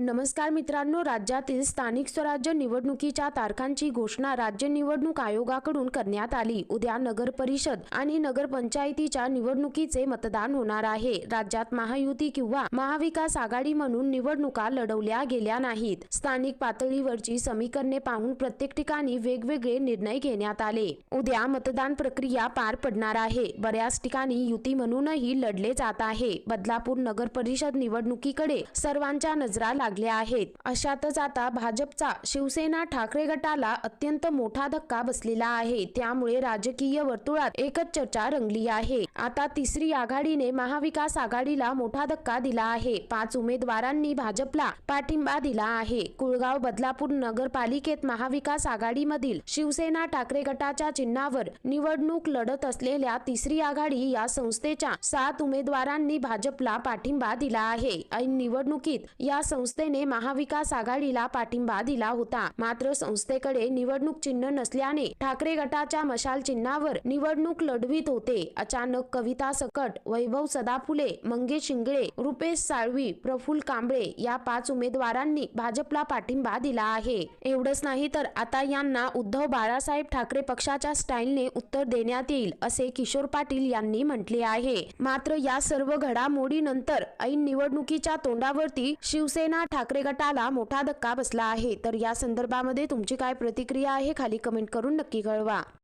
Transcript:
नमस्कार मित्रांनो राज्यातील स्थानिक स्वराज्य निवडणुकीच्या तारखांची घोषणा राज्य निवडणूक आयोगाकडून करण्यात आली. उद्या नगर परिषद आणि नगरपंचायतीच्या निवडणुकीचे मतदान होणार आहे. राज्यात महायुती किंवा महाविकास आघाडी म्हणून निवडणुका लढवल्या गेल्या नाहीत. स्थानिक पातळीवरची समीकरणे पाहून प्रत्येक ठिकाणी वेगवेगळे निर्णय घेण्यात आले. उद्या मतदान प्रक्रिया पार पडणार आहे. बऱ्याच ठिकाणी युती म्हणूनही लढले जात आहे. बदलापूर नगर परिषद निवडणुकीकडे सर्वांच्या नजरा लागल्या आहेत. अशातच आता भाजपचा शिवसेना ठाकरे गटाला अत्यंत मोठा धक्का बसलेला आहे. त्यामुळे राजकीय वर्तुळात एकच चर्चा रंगली आहे. आता तिसरी आघाडीने महाविकास आघाडीला मोठा धक्का दिला आहे. पाच उमेदवारांनी भाजपला पाठिंबा दिला आहे. कुळगाव बदलापूर नगरपालिकेत महाविकास आघाडीमधील शिवसेना ठाकरे गटाच्या चिन्हावर निवडणूक लढत असलेल्या तिसरी आघाडी या संस्थेच्या सात उमेदवारांनी भाजपला पाठिंबा दिला आहे. ऐन निवडणुकीत या संस्थे संस्थेने महाविकास आघाडीला पाठिंबा दिला होता. मात्र संस्थेकडे निवडणूक चिन्ह नसल्याने ठाकरे गटाच्या मशाल चिन्हावर निवडणूक लढवीत होते. अचानक कविता सकट वैभव सदाफुले मंगेश शिंगळे रुपेश साळवी प्रफुल कांबळे या पाच उमेदवारांनी भाजपला पाठिंबा दिला आहे. एवढंच नाही तर आता यांना उद्धव बाळासाहेब ठाकरे पक्षाच्या स्टाईलने उत्तर देण्यात येईल असे किशोर पाटील यांनी म्हटले आहे. मात्र या सर्व घडामोडीनंतर ऐन निवडणुकीच्या तोंडावरती शिवसेना ठाकरे गटाला मोठा धक्का बसला आहे. तर या संदर्भामध्ये तुमची काय प्रतिक्रिया आहे? खाली कमेंट करून नक्की कळवा.